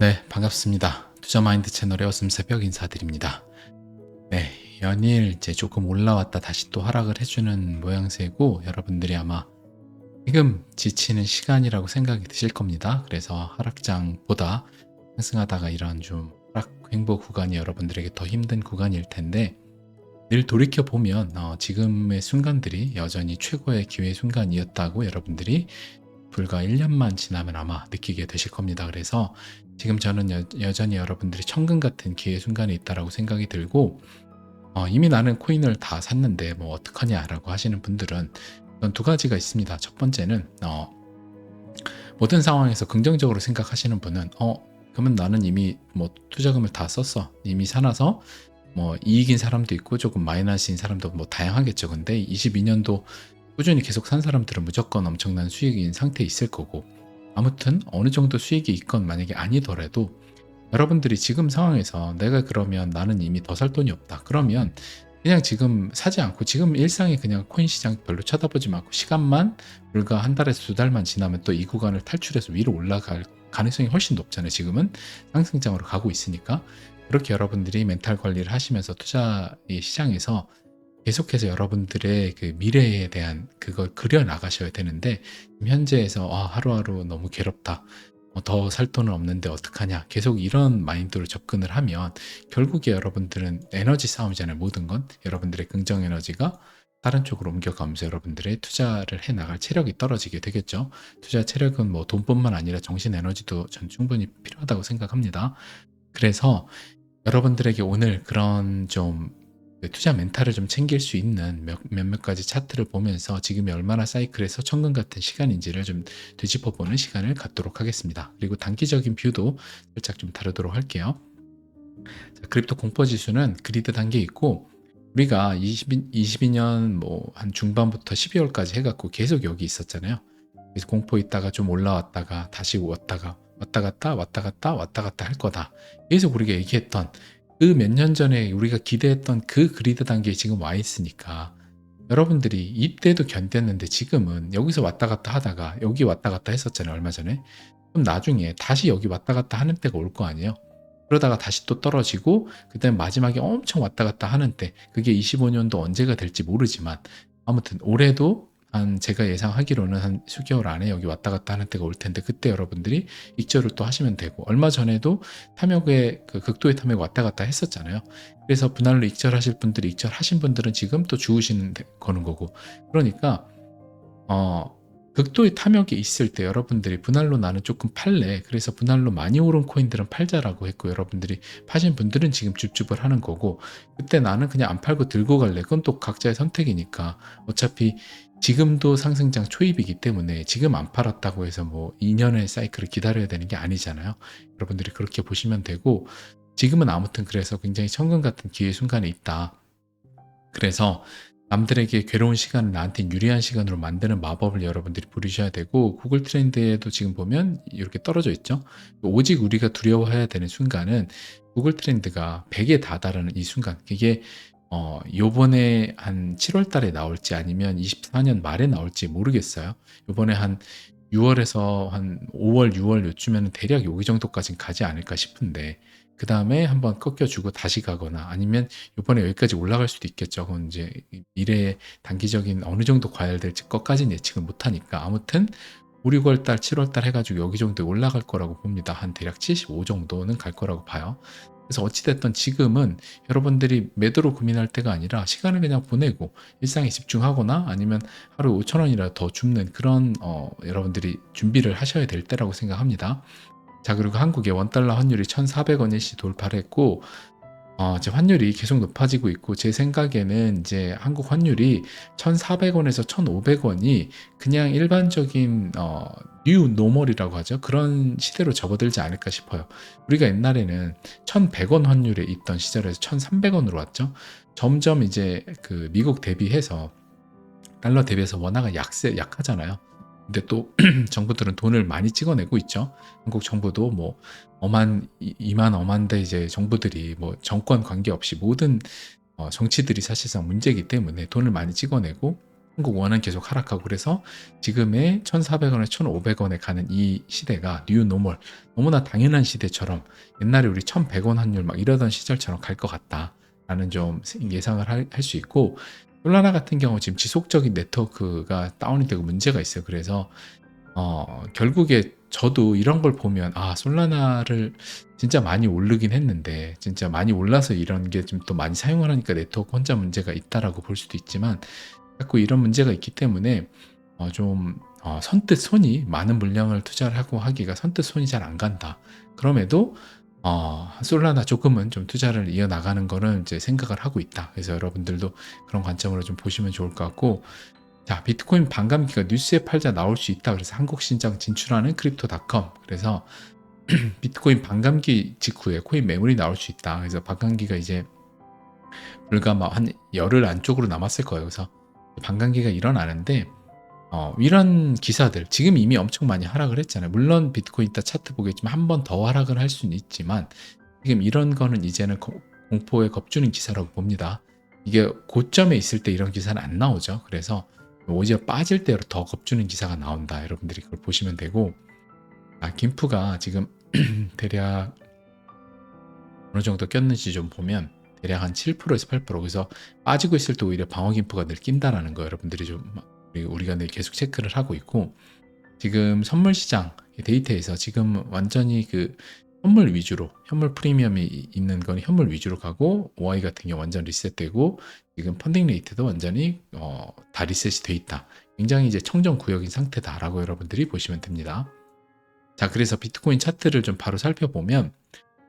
네, 반갑습니다. 투자마인드 채널의 어슴 새벽 인사드립니다. 네, 연일 이제 조금 올라왔다 다시 또 하락을 해주는 모양새고 여러분들이 아마 지금 지치는 시간이라고 생각이 드실 겁니다. 그래서 하락장보다 상승하다가 이런 좀 하락 횡보 구간이 여러분들에게 더 힘든 구간일 텐데 늘 돌이켜 보면 어, 지금의 순간들이 여전히 최고의 기회 순간이었다고 여러분들이 불과 1년만 지나면 아마 느끼게 되실 겁니다. 그래서 지금 저는 여, 전히 여러분들이 천금 같은 기회 순간에 있다라고 생각이 들고 어, 이미 나는 코인을 다 샀는데 뭐 어떡하냐라고 하시는 분들은 전두 가지가 있습니다. 첫 번째는 어, 모든 상황에서 긍정적으로 생각하시는 분은 어 그러면 나는 이미 뭐 투자금을 다 썼어 이미 사놔서 뭐 이익인 사람도 있고 조금 마이너스인 사람도 뭐 다양하겠죠. 근데 22년도 꾸준히 계속 산 사람들은 무조건 엄청난 수익인 상태에 있을 거고 아무튼 어느 정도 수익이 있건 만약에 아니더라도 여러분들이 지금 상황에서 내가 그러면 나는 이미 더 살 돈이 없다. 그러면 그냥 지금 사지 않고 지금 일상에 그냥 코인 시장 별로 쳐다보지 말고 시간만 불과 한 달에서 두 달만 지나면 또 이 구간을 탈출해서 위로 올라갈 가능성이 훨씬 높잖아요. 지금은 상승장으로 가고 있으니까 그렇게 여러분들이 멘탈 관리를 하시면서 투자 시장에서 계속해서 여러분들의 그 미래에 대한 그걸 그려 나가셔야 되는데 현재에서 아, 하루하루 너무 괴롭다. 뭐더살 돈은 없는데 어떡하냐. 계속 이런 마인드로 접근을 하면 결국에 여러분들은 에너지 싸움이잖아요. 모든 건 여러분들의 긍정 에너지가 다른 쪽으로 옮겨가면서 여러분들의 투자를 해 나갈 체력이 떨어지게 되겠죠. 투자 체력은 뭐 돈뿐만 아니라 정신 에너지도 전 충분히 필요하다고 생각합니다. 그래서 여러분들에게 오늘 그런 좀 투자 멘탈을 좀 챙길 수 있는 몇, 몇몇 가지 차트를 보면서 지금이 얼마나 사이클에서 천금 같은 시간인지를 좀 되짚어 보는 시간을 갖도록 하겠습니다. 그리고 단기적인 뷰도 살짝 좀 다루도록 할게요. 자, 크립토 공포 지수는 그리드 단계 있고 우리가 22, 22년 뭐 한 중반부터 12월까지 해갖고 계속 여기 있었잖아요. 그래서 공포 있다가 좀 올라왔다가 다시 왔다가 왔다 갔다 왔다 갔다 왔다 갔다 할 거다. 계속 우리가 얘기했던 그 몇 년 전에 우리가 기대했던 그 그리드 단계에 지금 와 있으니까 여러분들이 이때도 견뎠는데 지금은 여기서 왔다 갔다 하다가 여기 왔다 갔다 했었잖아요 얼마 전에. 그럼 나중에 다시 여기 왔다 갔다 하는 때가 올 거 아니에요? 그러다가 다시 또 떨어지고 그다음에 마지막에 엄청 왔다 갔다 하는 때 그게 25년도 언제가 될지 모르지만 아무튼 올해도 한 제가 예상하기로는 한 수개월 안에 여기 왔다 갔다 하는 때가 올 텐데 그때 여러분들이 익절을 또 하시면 되고 얼마 전에도 탐욕의 그 극도의 탐욕 왔다 갔다 했었잖아요. 그래서 분할로 익절하실 분들이 익절하신 분들은 지금 또 주우시는 거는 거고 그러니까 어 극도의 탐욕이 있을 때 여러분들이 분할로 나는 조금 팔래. 그래서 분할로 많이 오른 코인들은 팔자라고 했고 여러분들이 파신 분들은 지금 줍줍을 하는 거고 그때 나는 그냥 안 팔고 들고 갈래. 그건 또 각자의 선택이니까 어차피 지금도 상승장 초입이기 때문에 지금 안 팔았다고 해서 뭐 2년의 사이클을 기다려야 되는 게 아니잖아요. 여러분들이 그렇게 보시면 되고 지금은 아무튼 그래서 굉장히 천금 같은 기회 순간에 있다. 그래서 남들에게 괴로운 시간을 나한테 유리한 시간으로 만드는 마법을 여러분들이 부르셔야 되고 구글 트렌드에도 지금 보면 이렇게 떨어져 있죠. 오직 우리가 두려워해야 되는 순간은 구글 트렌드가 100에 다다르는 이 순간. 그게 어, 요번에 한 7월 달에 나올지 아니면 24년 말에 나올지 모르겠어요. 요번에 한 6월에서 한 5월, 6월 요쯤에는 대략 여기 정도까지는 가지 않을까 싶은데, 그 다음에 한번 꺾여주고 다시 가거나 아니면 요번에 여기까지 올라갈 수도 있겠죠. 그건 이제 미래에 단기적인 어느 정도 과열될지 것까지는 예측을 못하니까. 아무튼 5, 6월 달, 7월 달 해가지고 여기 정도에 올라갈 거라고 봅니다. 한 대략 75 정도는 갈 거라고 봐요. 그래서 어찌됐든 지금은 여러분들이 매도로 고민할 때가 아니라 시간을 그냥 보내고 일상에 집중하거나 아니면 하루 5천 원이라 더 줍는 그런 어, 여러분들이 준비를 하셔야 될 때라고 생각합니다. 자 그리고 한국의 원달러 환율이 1,400원 일시 돌파를 했고 어, 이제 환율이 계속 높아지고 있고 제 생각에는 이제 한국 환율이 1,400원에서 1,500원이 그냥 일반적인 어, 뉴 노멀이라고 하죠. 그런 시대로 접어들지 않을까 싶어요. 우리가 옛날에는 1,100원 환율에 있던 시절에서 1,300원으로 왔죠. 점점 이제 그 미국 대비해서 달러 대비해서 원화가 약세 약하잖아요. 근데 또 정부들은 돈을 많이 찍어내고 있죠. 한국 정부도 뭐 어만 이만 어만데 이제 정부들이 뭐 정권 관계없이 모든 어, 정치들이 사실상 문제이기 때문에 돈을 많이 찍어내고 한국 원은 계속 하락하고 그래서 지금의 1,400원에 1,500원에 가는 이 시대가 뉴 노멀 너무나 당연한 시대처럼 옛날에 우리 1,100원 환율 막 이러던 시절처럼 갈 것 같다라는 좀 예상을 할 수 있고 솔라나 같은 경우 지금 지속적인 네트워크가 다운이 되고 문제가 있어요. 그래서 어, 결국에 저도 이런 걸 보면 아 솔라나를 진짜 많이 오르긴 했는데 진짜 많이 올라서 이런 게 좀 또 많이 사용을 하니까 네트워크 혼자 문제가 있다라고 볼 수도 있지만 자꾸 이런 문제가 있기 때문에 어, 좀 어, 선뜻 손이 많은 물량을 투자를 하고 하기가 선뜻 손이 잘 안 간다. 그럼에도 어, 솔라나 조금은 좀 투자를 이어나가는 거는 이제 생각을 하고 있다. 그래서 여러분들도 그런 관점으로 좀 보시면 좋을 것 같고, 자, 비트코인 반감기가 뉴스에 팔자 나올 수 있다. 그래서 한국 신장 진출하는 크립토닷컴. 그래서 비트코인 반감기 직후에 코인 매물이 나올 수 있다. 그래서 반감기가 이제 불과 막한 열흘 안쪽으로 남았을 거예요. 그래서 반감기가 일어나는데 어, 이런 기사들 지금 이미 엄청 많이 하락을 했잖아요. 물론 비트코인 이따 차트 보겠지만 한 번 더 하락을 할 수는 있지만 지금 이런 거는 이제는 거- 공포에 겁주는 기사라고 봅니다. 이게 고점에 있을 때 이런 기사는 안 나오죠. 그래서 오히려 빠질 때더 겁주는 기사가 나온다. 여러분들이 그걸 보시면 되고 아, 김프가 지금 대략 어느 정도 꼈는지 좀 보면 대략 한 7%에서 8% 그래서 빠지고 있을 때 오히려 방어 김프가 늘 낀다라는 거 여러분들이 좀 우리- 우리가 늘 계속 체크를 하고 있고 지금 선물 시장 데이터에서 지금 완전히 그 현물 위주로 현물 프리미엄이 이- 있는 건 현물 위주로 가고 OI 같은 경우 완전 리셋되고 지금 펀딩 레이트도 완전히 어, 다 리셋이 돼 있다. 굉장히 이제 청정 구역인 상태다라고 여러분들이 보시면 됩니다. 자, 그래서 비트코인 차트를 좀 바로 살펴보면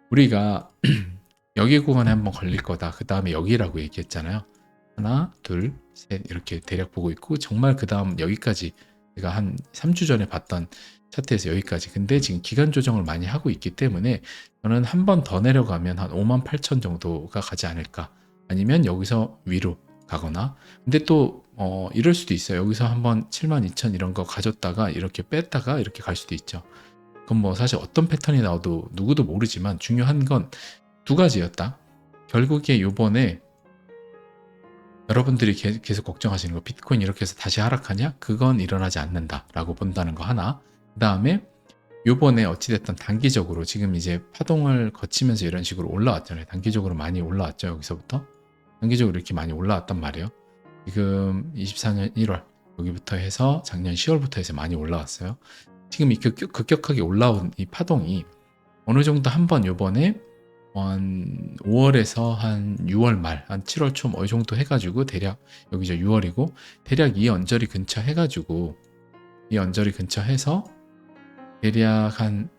우리가 여기 구간에 한번 걸릴 거다. 그 다음에 여기라고 얘기했잖아요. 하나, 둘, 셋 이렇게 대략 보고 있고 정말 그 다음 여기까지 제가 한 3주 전에 봤던 차트에서 여기까지. 근데 지금 기간 조정을 많이 하고 있기 때문에 저는 한 번 더 내려가면 한 5만 8천 정도가 가지 않을까. 아니면 여기서 위로 가거나. 근데 또 어, 이럴 수도 있어요. 여기서 한번 7만 2천 이런 거 가졌다가 이렇게 뺐다가 이렇게 갈 수도 있죠. 그건 뭐 사실 어떤 패턴이 나와도 누구도 모르지만 중요한 건 두 가지였다. 결국에 요번에 여러분들이 계- 계속 걱정하시는 거 비트코인 이렇게 해서 다시 하락하냐? 그건 일어나지 않는다라고 본다는 거 하나. 그 다음에 요번에 어찌됐든 단기적으로 지금 이제 파동을 거치면서 이런 식으로 올라왔잖아요. 단기적으로 많이 올라왔죠. 여기서부터. 단기적으로 이렇게 많이 올라왔단 말이에요. 지금 24년 1월 여기부터 해서 작년 10월부터 해서 많이 올라왔어요. 지금 이 급격, 급격하게 올라온 이 파동이 어느 정도 한번 요번에 한 5월에서 한 6월 말, 한 7월 초뭐이 정도 해가지고 대략 여기 저 6월이고 대략 이 언저리 근처 해가지고 이 언저리 근처 해서 대략 한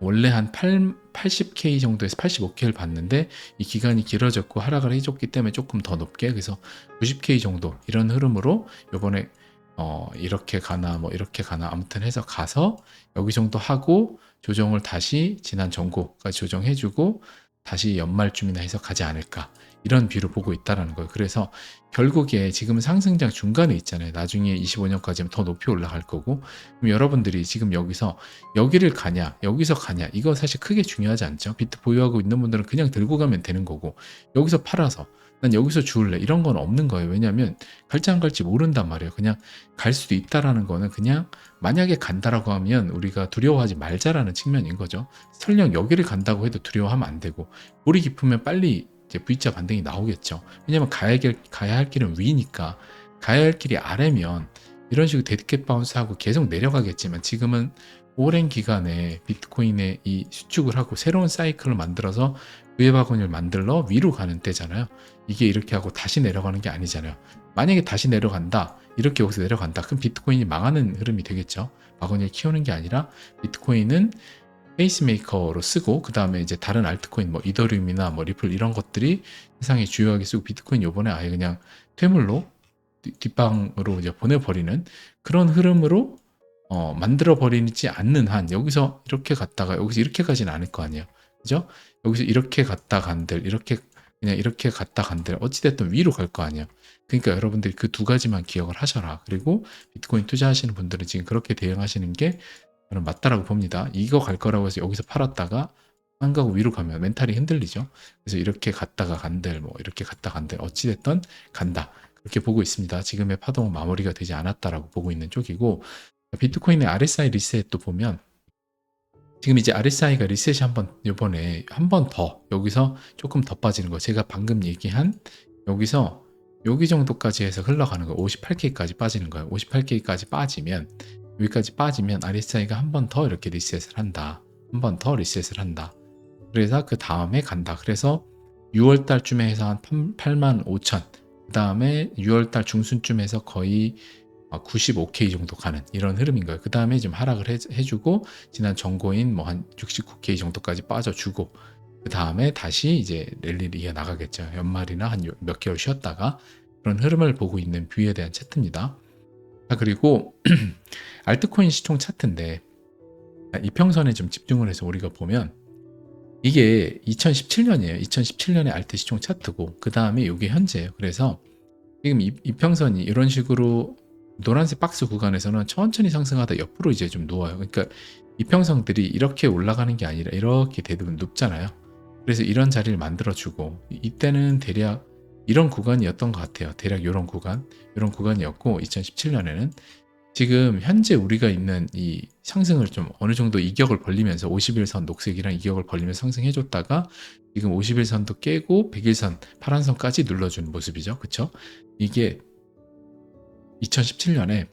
원래 한 8, 80K 정도에서 85K를 봤는데 이 기간이 길어졌고 하락을 해줬기 때문에 조금 더 높게 그래서 90K 정도 이런 흐름으로 요번에 어 이렇게 가나 뭐 이렇게 가나 아무튼 해서 가서 여기 정도 하고 조정을 다시 지난 전고까지 조정해주고 다시 연말쯤이나 해서 가지 않을까 이런 뷰를 보고 있다라는 거예요. 그래서 결국에 지금은 상승장 중간에 있잖아요. 나중에 25년까지는 더 높이 올라갈 거고 그럼 여러분들이 지금 여기서 여기를 가냐 여기서 가냐 이거 사실 크게 중요하지 않죠. 비트 보유하고 있는 분들은 그냥 들고 가면 되는 거고 여기서 팔아서 난 여기서 주울래 이런 건 없는 거예요. 왜냐하면 갈지 안 갈지 모른단 말이에요. 그냥 갈 수도 있다라는 거는 그냥 만약에 간다라고 하면 우리가 두려워하지 말자라는 측면인 거죠. 설령 여기를 간다고 해도 두려워하면 안 되고 볼이 깊으면 빨리 이제 V자 반등이 나오겠죠. 왜냐면 가야, 길, 가야 할 길은 위니까 가야 할 길이 아래면 이런 식으로 데드캣 바운스하고 계속 내려가겠지만 지금은 오랜 기간에 비트코인의 이 수축을 하고 새로운 사이클을 만들어서 위의 바구니를 만들러 위로 가는 때잖아요. 이게 이렇게 하고 다시 내려가는 게 아니잖아요. 만약에 다시 내려간다. 이렇게 여기서 내려간다. 그럼 비트코인이 망하는 흐름이 되겠죠. 바구니를 키우는 게 아니라 비트코인은 페이스메이커로 쓰고 그 다음에 이제 다른 알트코인 뭐 이더리움이나 뭐 리플 이런 것들이 세상에 주요하게 쓰고 비트코인 요번에 아예 그냥 퇴물로 뒤- 뒷방으로 이제 보내버리는 그런 흐름으로 어, 만들어 버리지 않는 한 여기서 이렇게 갔다가 여기서 이렇게 가지는 않을 거 아니에요. 그죠? 여기서 이렇게 갔다 간들 이렇게 그냥 이렇게 갔다 간들 어찌됐든 위로 갈 거 아니에요. 그러니까 여러분들이 그 두 가지만 기억을 하셔라. 그리고 비트코인 투자하시는 분들은 지금 그렇게 대응하시는 게 저는 맞다라고 봅니다. 이거 갈 거라고 해서 여기서 팔았다가 안 가고 위로 가면 멘탈이 흔들리죠. 그래서 이렇게 갔다가 간들 뭐 이렇게 갔다 간들 어찌됐든 간다. 그렇게 보고 있습니다. 지금의 파동은 마무리가 되지 않았다라고 보고 있는 쪽이고 비트코인의 RSI 리셋도 보면 지금 이제 RSI가 리셋이 한번 요번에 한 번 더 여기서 조금 더 빠지는 거 제가 방금 얘기한 여기서 여기 정도까지 해서 흘러가는 거 58K까지 빠지는 거예요. 58K까지 빠지면 여기까지 빠지면 RSI가 한 번 더 이렇게 리셋을 한다. 한 번 더 리셋을 한다. 그래서 그 다음에 간다. 그래서 6월 달쯤에 해서 한 8만 5천. 그 다음에 6월 달 중순쯤에서 거의 95K 정도 가는 이런 흐름인 거예요. 그 다음에 좀 하락을 해, 해주고 지난 전고인 뭐 한 69K 정도까지 빠져주고 그 다음에 다시 이제 랠리를 이어 나가겠죠. 연말이나 한 몇 개월 쉬었다가 그런 흐름을 보고 있는 뷰에 대한 차트입니다. 자, 그리고 알트코인 시총 차트인데 이평선에 좀 집중을 해서 우리가 보면 이게 2017년이에요. 2017년에 알트 시총 차트고 그 다음에 이게 현재예요. 그래서 지금 이, 이평선이 이런 식으로 노란색 박스 구간에서는 천천히 상승하다 옆으로 이제 좀 누워요. 그러니까 이평선들이 이렇게 올라가는 게 아니라 이렇게 대부분 눕잖아요. 그래서 이런 자리를 만들어주고 이때는 대략 이런 구간이었던 것 같아요. 대략 이런 구간, 이런 구간이었고 2017년에는 지금 현재 우리가 있는 이 상승을 좀 어느 정도 이격을 벌리면서 51선 녹색이랑 이격을 벌리면서 상승해줬다가 지금 51선도 깨고 100일선 파란선까지 눌러준 모습이죠. 그쵸? 이게 2017년에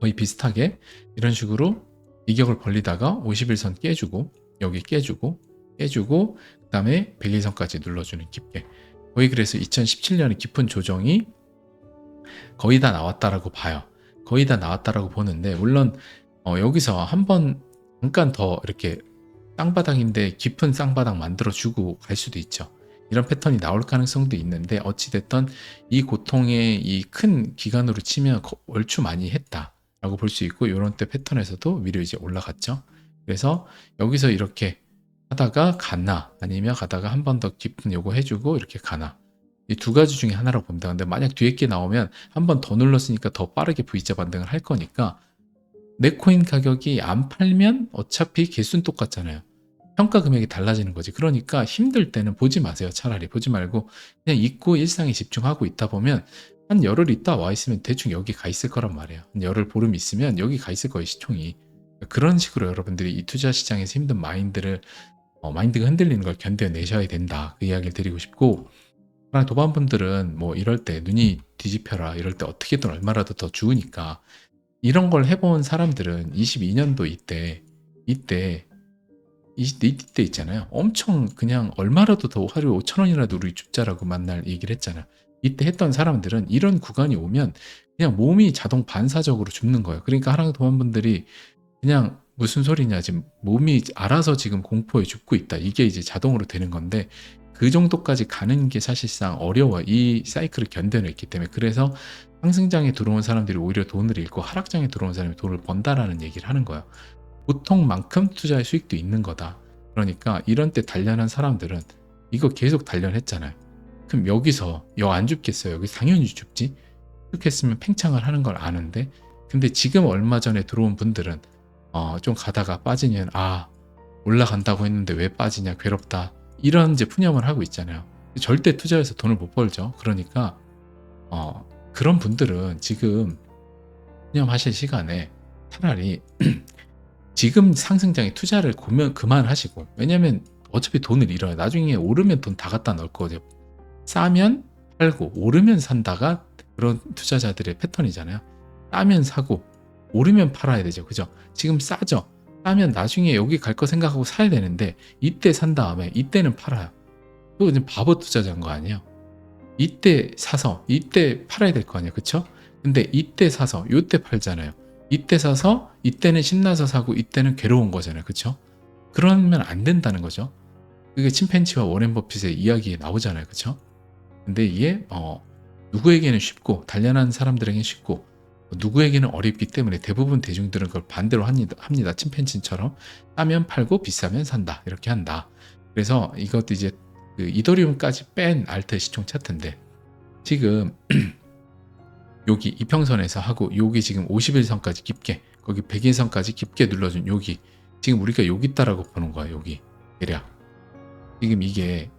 거의 비슷하게 이런 식으로 이격을 벌리다가 51선 깨주고 여기 깨주고 깨주고 그 다음에 100일선까지 눌러주는 깊게 거의 그래서 2017년에 깊은 조정이 거의 다 나왔다라고 봐요. 거의 다 나왔다라고 보는데 물론 어, 여기서 한 번 잠깐 더 이렇게 쌍바닥인데 깊은 쌍바닥 만들어 주고 갈 수도 있죠. 이런 패턴이 나올 가능성도 있는데 어찌됐던 이 고통의 이 큰 기간으로 치면 얼추 많이 했다라고 볼 수 있고 이런 때 패턴에서도 위로 이제 올라갔죠. 그래서 여기서 이렇게 하다가 가나 아니면 가다가 한 번 더 깊은 요거 해주고 이렇게 가나 이 두 가지 중에 하나라고 봅니다. 근데 만약 뒤에 게 나오면 한 번 더 눌렀으니까 더 빠르게 V자 반등을 할 거니까 내 코인 가격이 안 팔면 어차피 개수는 똑같잖아요. 평가 금액이 달라지는 거지. 그러니까 힘들 때는 보지 마세요. 차라리 보지 말고 그냥 잊고 일상에 집중하고 있다 보면 한 열흘 있다 와 있으면 대충 여기 가 있을 거란 말이에요. 한 열흘 보름 있으면 여기 가 있을 거예요. 시총이. 그런 식으로 여러분들이 이 투자 시장에서 힘든 마인드를 어, 마인드가 흔들리는 걸 견뎌내셔야 된다. 그 이야기를 드리고 싶고 그러나 도반분들은 뭐 이럴 때 눈이 뒤집혀라 이럴 때 어떻게든 얼마라도 더 주으니까 이런 걸 해본 사람들은 22년도 이때 이때 이때 있잖아요. 엄청 그냥 얼마라도 더 하루에 5천 원이라도 우리 줍자라고 만날 얘기를 했잖아. 이때 했던 사람들은 이런 구간이 오면 그냥 몸이 자동 반사적으로 죽는 거예요. 그러니까 하랑 도반분들이 그냥 무슨 소리냐 지금 몸이 알아서 지금 공포에 죽고 있다 이게 이제 자동으로 되는 건데 그 정도까지 가는 게 사실상 어려워 이 사이클을 견뎌냈기 때문에 그래서 상승장에 들어온 사람들이 오히려 돈을 잃고 하락장에 들어온 사람이 돈을 번다라는 얘기를 하는 거예요 보통만큼 투자의 수익도 있는 거다 그러니까 이런 때 단련한 사람들은 이거 계속 단련했잖아요 그럼 여기서 여안 죽겠어요 여기 당연히 죽지 죽겠으면 팽창을 하는 걸 아는데 근데 지금 얼마 전에 들어온 분들은 어, 좀 가다가 빠지면 아 올라간다고 했는데 왜 빠지냐 괴롭다 이런 이제 푸념을 하고 있잖아요. 절대 투자해서 돈을 못 벌죠. 그러니까 어, 그런 분들은 지금 푸념하실 시간에 차라리 지금 상승장에 투자를 고면 그만하시고 왜냐면 어차피 돈을 잃어요. 나중에 오르면 돈 다 갖다 넣을 거죠. 싸면 팔고 오르면 산다가 그런 투자자들의 패턴이잖아요. 싸면 사고 오르면 팔아야 되죠. 그죠? 지금 싸죠? 싸면 나중에 여기 갈 거 생각하고 사야 되는데 이때 산 다음에 이때는 팔아요. 그거 지금 바보 투자자인 거 아니에요? 이때 사서 이때 팔아야 될 거 아니에요. 그쵸? 근데 이때 사서 이때 팔잖아요. 이때 사서 이때는 신나서 사고 이때는 괴로운 거잖아요. 그쵸? 그러면 안 된다는 거죠. 그게 침팬치와 워렌 버핏의 이야기에 나오잖아요. 그쵸? 근데 이게 어, 누구에게는 쉽고 단련한 사람들에게는 쉽고 누구에게는 어렵기 때문에 대부분 대중들은 그걸 반대로 합니다. 침팬지처럼 싸면 팔고 비싸면 산다. 이렇게 한다. 그래서 이것도 이제 그 이더리움까지 뺀 알트 시총 차트인데 지금 여기 이평선에서 하고 여기 지금 51선까지 깊게 거기 100일선까지 깊게 눌러준 여기 지금 우리가 여기 있다라고 보는 거야 여기 대략 지금 이게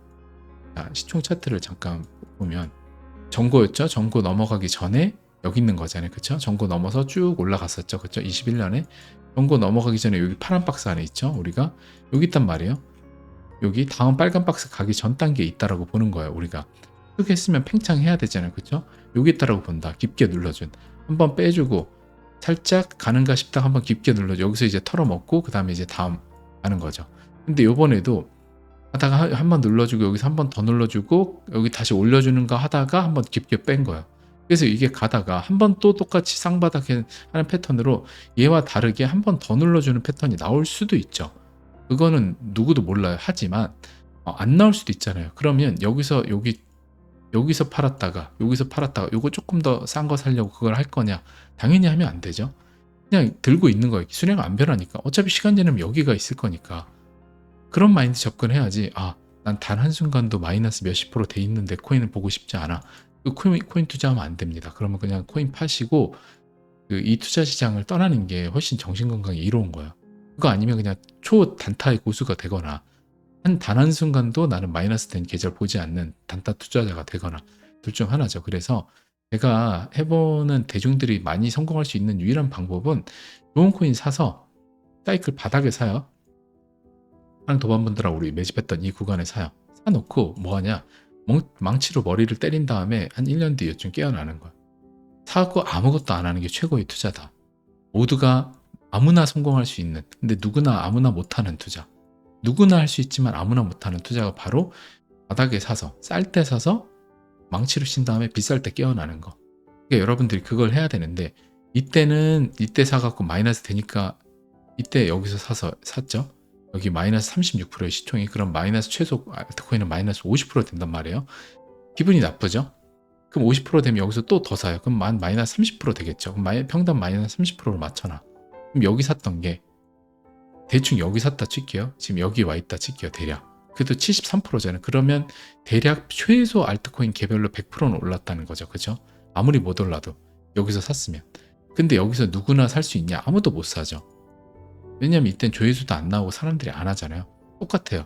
시총 차트를 잠깐 보면 전고였죠. 전고 넘어가기 전에 여기 있는 거잖아요. 그쵸? 전고 넘어서 쭉 올라갔었죠. 그쵸? 21년에. 전고 넘어가기 전에 여기 파란 박스 안에 있죠. 우리가. 여기 있단 말이에요. 여기 다음 빨간 박스 가기 전 단계에 있다라고 보는 거예요. 우리가. 쭉 했으면 팽창해야 되잖아요. 그쵸? 여기 있다라고 본다. 깊게 눌러준. 한번 빼주고 살짝 가는가 싶다 한번 깊게 눌러줘. 여기서 이제 털어먹고 그 다음에 이제 다음 가는 거죠. 근데 요번에도 하다가 한 번 눌러주고 여기서 한 번 더 눌러주고 여기 다시 올려주는가 하다가 한 번 깊게 뺀 거예요. 그래서 이게 가다가 한 번 또 똑같이 쌍바닥에 하는 패턴으로 얘와 다르게 한 번 더 눌러주는 패턴이 나올 수도 있죠. 그거는 누구도 몰라요. 하지만 어, 안 나올 수도 있잖아요. 그러면 여기서 여기 여기서 팔았다가 여기서 팔았다가 요거 조금 더 싼 거 살려고 그걸 할 거냐? 당연히 하면 안 되죠. 그냥 들고 있는 거예요. 수량 안 변하니까. 어차피 시간 지나면 여기가 있을 거니까. 그런 마인드 접근해야지. 아, 난 단 한순간도 마이너스 몇십 프로 돼 있는데 코인을 보고 싶지 않아. 그 코인, 코인 투자하면 안 됩니다. 그러면 그냥 코인 파시고 그 이 투자 시장을 떠나는 게 훨씬 정신건강에 이로운 거예요. 그거 아니면 그냥 초 단타의 고수가 되거나 한 단 한 순간도 나는 마이너스 된 계절 보지 않는 단타 투자자가 되거나 둘 중 하나죠. 그래서 제가 해보는 대중들이 많이 성공할 수 있는 유일한 방법은 좋은 코인 사서 사이클 바닥에 사요. 하는 도반분들하고 우리 매집했던 이 구간에 사요. 사놓고 뭐하냐? 망 치로 머리를 때린 다음에 한 1년 뒤에 좀 깨어나는 거야. 사고 아무것도 안 하는 게 최고의 투자다. 모두가 아무나 성공할 수 있는, 근데 누구나 아무나 못하는 투자. 누구나 할 수 있지만 아무나 못하는 투자가 바로 바닥에 사서, 쌀 때 사서 망치로 친 다음에 비쌀 때 깨어나는 거. 그러니까 여러분들이 그걸 해야 되는데, 이때는 이때 사갖고 마이너스 되니까 이때 여기서 사서 샀죠. 여기 마이너스 36%의 시총이 그럼 마이너스 최소 알트코인은 마이너스 50% 된단 말이에요. 기분이 나쁘죠? 그럼 50% 되면 여기서 또 더 사요. 그럼 만 마이너스 30% 되겠죠. 그럼 평단 마이너스 30%로 맞춰놔. 그럼 여기 샀던 게 대충 여기 샀다 칠게요. 지금 여기 와 있다 칠게요. 대략. 그래도 73%잖아요. 그러면 대략 최소 알트코인 개별로 100%는 올랐다는 거죠. 그죠? 아무리 못 올라도 여기서 샀으면. 근데 여기서 누구나 살 수 있냐? 아무도 못 사죠. 왜냐면 이땐 조회수도 안 나오고 사람들이 안 하잖아요. 똑같아요.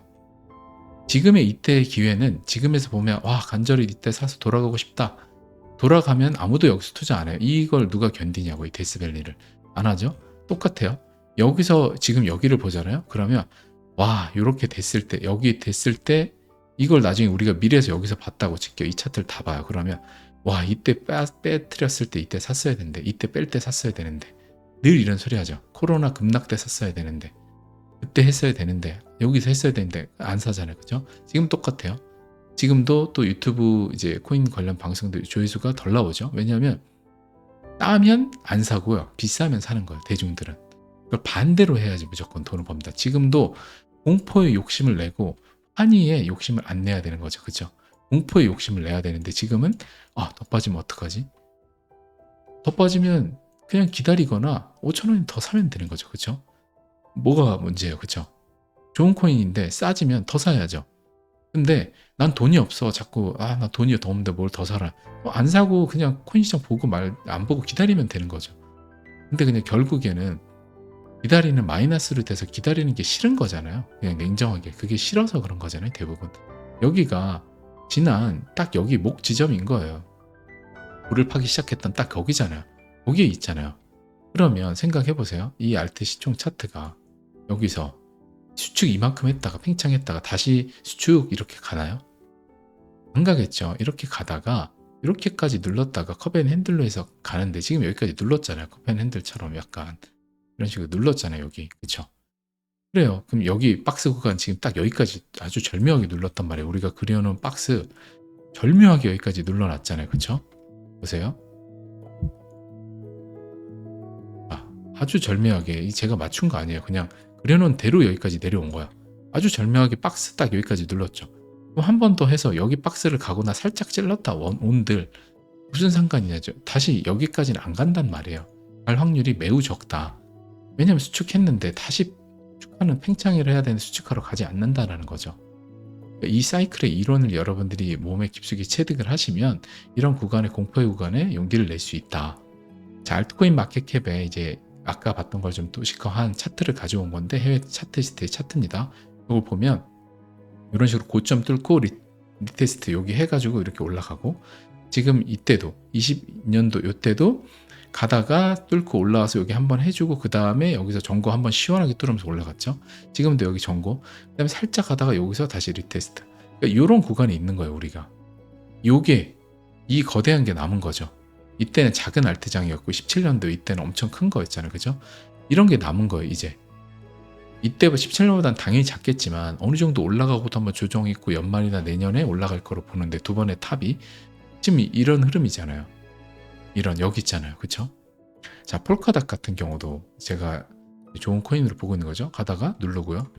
지금의 이때의 기회는 지금에서 보면 와 간절히 이때 사서 돌아가고 싶다. 돌아가면 아무도 여기서 투자 안 해요. 이걸 누가 견디냐고 이 데스밸리를 안 하죠. 똑같아요. 여기서 지금 여기를 보잖아요. 그러면 와 이렇게 됐을 때 여기 됐을 때 이걸 나중에 우리가 미래에서 여기서 봤다고 칠게요. 이 차트를 다 봐요. 그러면 와 이때 빼, 빼뜨렸을 때 이때 샀어야 되는데 이때 뺄 때 샀어야 되는데 늘 이런 소리 하죠. 코로나 급락 때 샀어야 되는데 그때 했어야 되는데 여기서 했어야 되는데 안 사잖아요. 그죠? 지금 똑같아요. 지금도 또 유튜브 이제 코인 관련 방송들 조회수가 덜 나오죠. 왜냐하면 따면 안 사고요. 비싸면 사는 거예요. 대중들은. 그걸 반대로 해야지 무조건 돈을 법니다. 지금도 공포의 욕심을 내고 환희의 욕심을 안 내야 되는 거죠. 그죠? 공포의 욕심을 내야 되는데 지금은 아, 더 빠지면 어떡하지? 더 빠지면 그냥 기다리거나 5천 원이 더 사면 되는 거죠. 그렇죠? 뭐가 문제예요. 그렇죠? 좋은 코인인데 싸지면 더 사야죠. 근데 난 돈이 없어. 자꾸 아, 나 돈이 더 없는데 뭘 더 사라. 어, 안 사고 그냥 코인 시장 보고 말 안 보고 기다리면 되는 거죠. 근데 그냥 결국에는 기다리는 마이너스로 돼서 기다리는 게 싫은 거잖아요. 그냥 냉정하게. 그게 싫어서 그런 거잖아요. 대부분. 여기가 지난 딱 여기 목 지점인 거예요. 불을 파기 시작했던 딱 거기잖아요. 거기에 있잖아요. 그러면 생각해 보세요. 이 알트 시총 차트가 여기서 수축 이만큼 했다가 팽창했다가 다시 수축 이렇게 가나요? 안 가겠죠. 이렇게 가다가 이렇게까지 눌렀다가 컵앤 핸들로 해서 가는데 지금 여기까지 눌렀잖아요. 컵앤 핸들처럼 약간 이런 식으로 눌렀잖아요. 여기 그쵸? 그래요. 그럼 여기 박스 구간 지금 딱 여기까지 아주 절묘하게 눌렀단 말이에요. 우리가 그려놓은 박스 절묘하게 여기까지 눌러놨잖아요. 그쵸? 보세요. 아주 절묘하게 제가 맞춘 거 아니에요. 그냥 그려놓은 대로 여기까지 내려온 거야. 아주 절묘하게 박스 딱 여기까지 눌렀죠. 한번 더 해서 여기 박스를 가거나 살짝 찔렀다 원, 온들 무슨 상관이냐죠. 다시 여기까지는 안 간단 말이에요. 갈 확률이 매우 적다. 왜냐면 수축했는데 다시 수축하는 팽창을 해야 되는 수축하러 가지 않는다라는 거죠. 이 사이클의 이론을 여러분들이 몸에 깊숙이 체득을 하시면 이런 구간의 공포의 구간에 용기를 낼 수 있다. 자, 알트코인 마켓캡에 이제 아까 봤던 걸좀 도식화한 차트를 가져온 건데 해외 차트 시트의 차트입니다. 이걸 보면 이런 식으로 고점 뚫고 리, 리테스트 여기 해가지고 이렇게 올라가고 지금 이때도 20년도 요때도 가다가 뚫고 올라와서 여기 한번 해주고 그 다음에 여기서 전고 한번 시원하게 뚫으면서 올라갔죠. 지금도 여기 전고 그 다음에 살짝 가다가 여기서 다시 리테스트. 그러니까 이런 구간이 있는 거예요 우리가. 요게 이 거대한 게 남은 거죠. 이때는 작은 알트장이었고 17년도 이때는 엄청 큰 거였잖아요. 그죠? 이런 게 남은 거예요 이제. 이때보다 17년보다는 당연히 작겠지만 어느 정도 올라가고도 한번 조정 있고 연말이나 내년에 올라갈 거로 보는데 두 번의 탑이 지금 이- 이런 흐름이잖아요. 이런 여기 있잖아요. 그쵸? 자, 폴카닥 같은 경우도 제가 좋은 코인으로 보고 있는 거죠. 가다가 누르고요.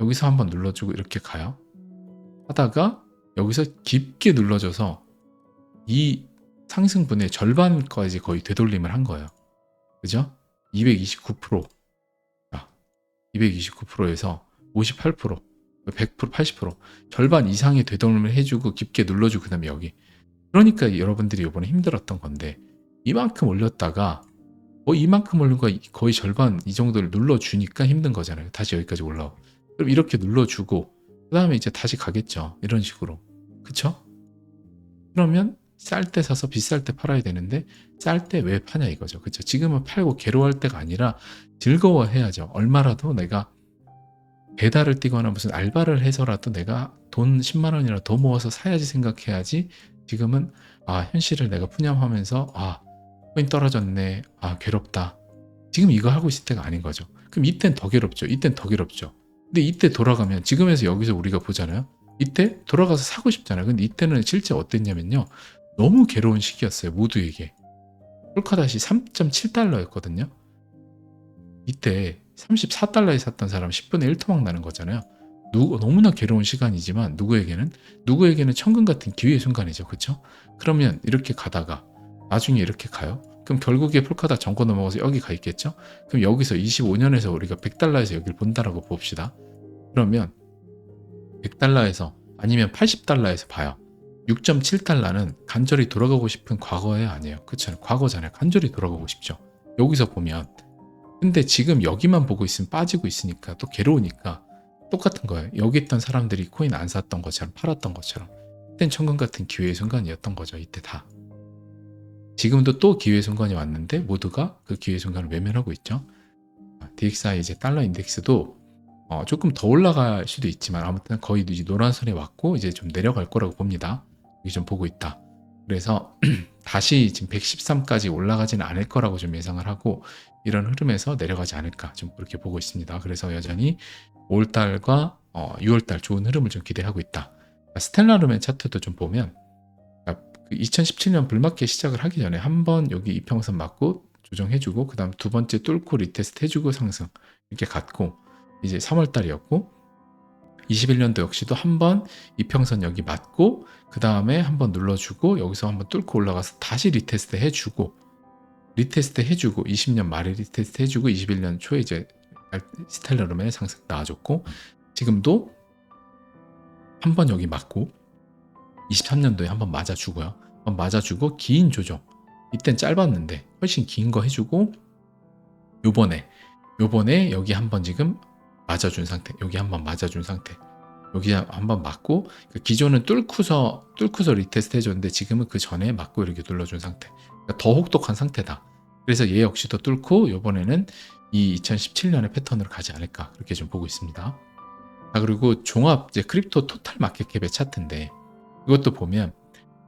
여기서 한번 눌러주고 이렇게 가요. 하다가 여기서 깊게 눌러줘서 이 상승분의 절반까지 거의 되돌림을 한 거예요. 그죠? 229%. 자, 229%에서 58%, 100%, 80% 절반 이상의 되돌림을 해주고 깊게 눌러주고 그 다음에 여기. 그러니까 여러분들이 이번에 힘들었던 건데 이만큼 올렸다가 뭐 이만큼 올린 거 거의 절반 이 정도를 눌러주니까 힘든 거잖아요. 다시 여기까지 올라오고. 그럼 이렇게 눌러주고 그 다음에 이제 다시 가겠죠. 이런 식으로. 그쵸? 그러면 쌀 때 사서 비쌀 때 팔아야 되는데 쌀 때 왜 파냐 이거죠. 그쵸? 지금은 팔고 괴로워할 때가 아니라 즐거워해야죠. 얼마라도 내가 배달을 뛰거나 무슨 알바를 해서라도 내가 돈 10만 원이라도 더 모아서 사야지 생각해야지 지금은 아 현실을 내가 푸념하면서 아 코인 떨어졌네. 아 괴롭다. 지금 이거 하고 있을 때가 아닌 거죠. 그럼 이땐 더 괴롭죠. 이땐 더 괴롭죠. 근데 이때 돌아가면 지금에서 여기서 우리가 보잖아요. 이때 돌아가서 사고 싶잖아요. 근데 이때는 실제 어땠냐면요. 너무 괴로운 시기였어요 모두에게. 폴카닷이 3.7달러였거든요. 이때 34달러에 샀던 사람 10분의 1토막 나는 거잖아요. 누, 너무나 괴로운 시간이지만 누구에게는? 누구에게는 천금 같은 기회의 순간이죠. 그렇죠? 그러면 이렇게 가다가 나중에 이렇게 가요. 그럼 결국에 폴카다 정고 넘어가서 여기 가 있겠죠? 그럼 여기서 25년에서 우리가 100달러에서 여기를 본다라고 봅시다. 그러면 100달러에서 아니면 80달러에서 봐요. 6.7달러는 간절히 돌아가고 싶은 과거에 아니에요. 그렇잖아요. 과거잖아요. 간절히 돌아가고 싶죠. 여기서 보면 근데 지금 여기만 보고 있으면 빠지고 있으니까 또 괴로우니까 똑같은 거예요. 여기 있던 사람들이 코인 안 샀던 것처럼 팔았던 것처럼. 그땐 천금 같은 기회의 순간이었던 거죠. 이때 다. 지금도 또 기회의 순간이 왔는데 모두가 그 기회의 순간을 외면하고 있죠. DXI 이제 달러 인덱스도 어, 조금 더 올라갈 수도 있지만 아무튼 거의 이제 노란선에 왔고 이제 좀 내려갈 거라고 봅니다. 여기 좀 보고 있다. 그래서 다시 지금 113까지 올라가지는 않을 거라고 좀 예상을 하고 이런 흐름에서 내려가지 않을까 좀 그렇게 보고 있습니다. 그래서 여전히 5월달과 어, 6월달 좋은 흐름을 좀 기대하고 있다. 스텔라름의 차트도 좀 보면 2017년 불맞게 시작을 하기 전에 한 번 여기 이평선 맞고 조정해주고 그 다음 두 번째 뚫고 리테스트 해주고 상승 이렇게 갔고 이제 3월달이었고 21년도 역시도 한 번 이평선 여기 맞고 그 다음에 한 번 눌러주고 여기서 한번 뚫고 올라가서 다시 리테스트 해주고 리테스트 해주고 20년 말에 리테스트 해주고 21년 초에 이제 스텔라름의 상승 나와줬고 지금도 한 번 여기 맞고 23년도에 한번 맞아주고요. 한번 맞아주고 긴 조정. 이땐 짧았는데 훨씬 긴 거 해주고 요번에 요번에 여기 한번 지금 맞아준 상태. 여기 한번 맞아준 상태. 여기 한번 맞고 그 기존은 뚫고서 뚫고서 리테스트 해줬는데 지금은 그 전에 맞고 이렇게 눌러준 상태. 그러니까 더 혹독한 상태다. 그래서 얘 역시도 뚫고 요번에는 이 2017년의 패턴으로 가지 않을까 그렇게 좀 보고 있습니다. 아 그리고 종합 이제 크립토 토탈 마켓캡의 차트인데 이것도 보면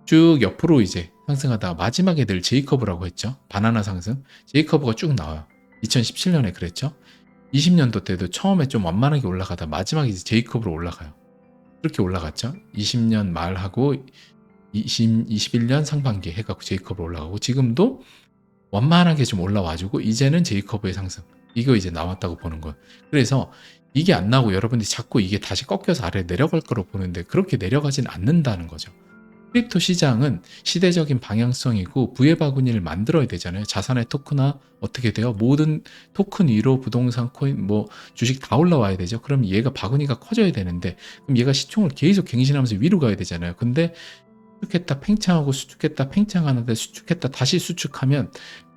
쭉 옆으로 이제 상승하다가 마지막에 늘 제이커브라고 했죠. 바나나 상승. 제이커브가 쭉 나와요. 2017년에 그랬죠. 20년도 때도 처음에 좀 완만하게 올라가다 마지막에 이제 제이컵으로 올라가요. 그렇게 올라갔죠. 20년 말하고 20, 21년 상반기 해갖고 제이컵으로 올라가고 지금도 완만하게 좀 올라와주고 이제는 제이커브의 상승. 이거 이제 나왔다고 보는 거예요. 그래서 이게 안 나오고 여러분들이 자꾸 이게 다시 꺾여서 아래 내려갈 거로 보는데 그렇게 내려가진 않는다는 거죠. 크립토 시장은 시대적인 방향성이고 부의 바구니를 만들어야 되잖아요. 자산의 토크나 어떻게 돼요? 모든 토큰 위로 부동산 코인 뭐 주식 다 올라와야 되죠. 그럼 얘가 바구니가 커져야 되는데 그럼 얘가 시총을 계속 갱신하면서 위로 가야 되잖아요. 근데 수축했다 팽창하고 수축했다 팽창하는데 수축했다 다시 수축하면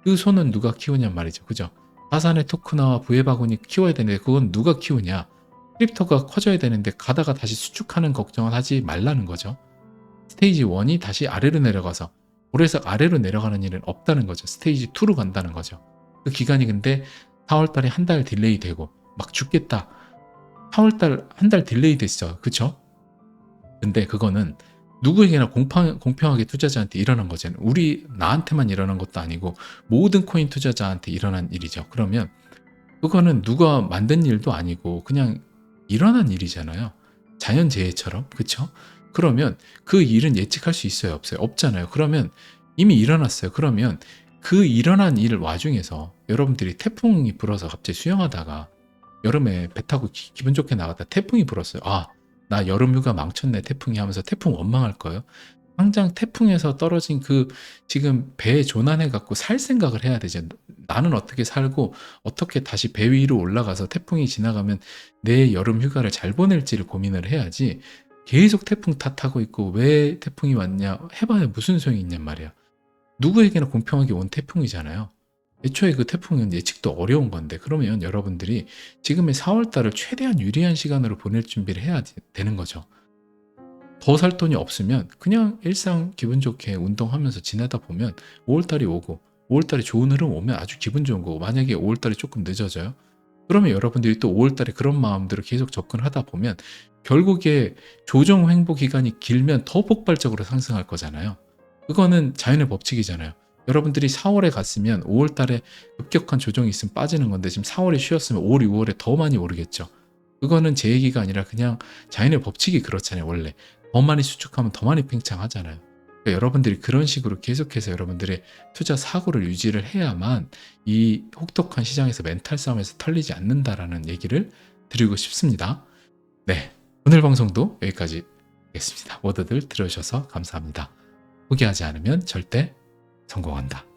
그 손은 누가 키우냐 말이죠. 그죠? 자산의 토크나 부의 바구니 키워야 되는데 그건 누가 키우냐? 크립토가 커져야 되는데 가다가 다시 수축하는 걱정을 하지 말라는 거죠. 스테이지 1이 다시 아래로 내려가서 고래석 아래로 내려가는 일은 없다는 거죠. 스테이지 2로 간다는 거죠. 그 기간이 근데 4월 달에 한 달 딜레이 되고 막 죽겠다. 4월 달 한 달 딜레이 됐어. 그쵸? 근데 그거는 누구에게나 공평, 공평하게 투자자한테 일어난 거잖아요. 우리 나한테만 일어난 것도 아니고 모든 코인 투자자한테 일어난 일이죠. 그러면 그거는 누가 만든 일도 아니고 그냥 일어난 일이잖아요. 자연재해처럼. 그쵸? 그러면 그 일은 예측할 수 있어요? 없어요? 없잖아요. 그러면 이미 일어났어요. 그러면 그 일어난 일 와중에서 여러분들이 태풍이 불어서 갑자기 수영하다가 여름에 배 타고 기, 기분 좋게 나갔다 태풍이 불었어요. 아, 나 여름 휴가 망쳤네 태풍이 하면서 태풍 원망할 거예요. 당장 태풍에서 떨어진 그 지금 배에 조난해 갖고 살 생각을 해야 되죠. 나는 어떻게 살고 어떻게 다시 배 위로 올라가서 태풍이 지나가면 내 여름 휴가를 잘 보낼지를 고민을 해야지 계속 태풍 탓하고 있고 왜 태풍이 왔냐 해봐야 무슨 소용이 있냔 말이야. 누구에게나 공평하게 온 태풍이잖아요. 애초에 그 태풍은 예측도 어려운 건데 그러면 여러분들이 지금의 4월 달을 최대한 유리한 시간으로 보낼 준비를 해야 되- 되는 거죠. 더 살 돈이 없으면 그냥 일상 기분 좋게 운동하면서 지내다 보면 5월 달이 오고 5월 달에 좋은 흐름 오면 아주 기분 좋은 거고 만약에 5월 달이 조금 늦어져요. 그러면 여러분들이 또 5월 달에 그런 마음대로 계속 접근하다 보면 결국에 조정 횡보 기간이 길면 더 폭발적으로 상승할 거잖아요. 그거는 자연의 법칙이잖아요. 여러분들이 4월에 갔으면 5월 달에 급격한 조정이 있으면 빠지는 건데 지금 4월에 쉬었으면 5월, 6월에 더 많이 오르겠죠. 그거는 제 얘기가 아니라 그냥 자연의 법칙이 그렇잖아요, 원래. 더 많이 수축하면 더 많이 팽창하잖아요. 그러니까 여러분들이 그런 식으로 계속해서 여러분들의 투자 사고를 유지를 해야만 이 혹독한 시장에서 멘탈 싸움에서 털리지 않는다라는 얘기를 드리고 싶습니다. 네. 오늘 방송도 여기까지 하겠습니다. 모두들 들어주셔서 감사합니다. 포기하지 않으면 절대 성공한다.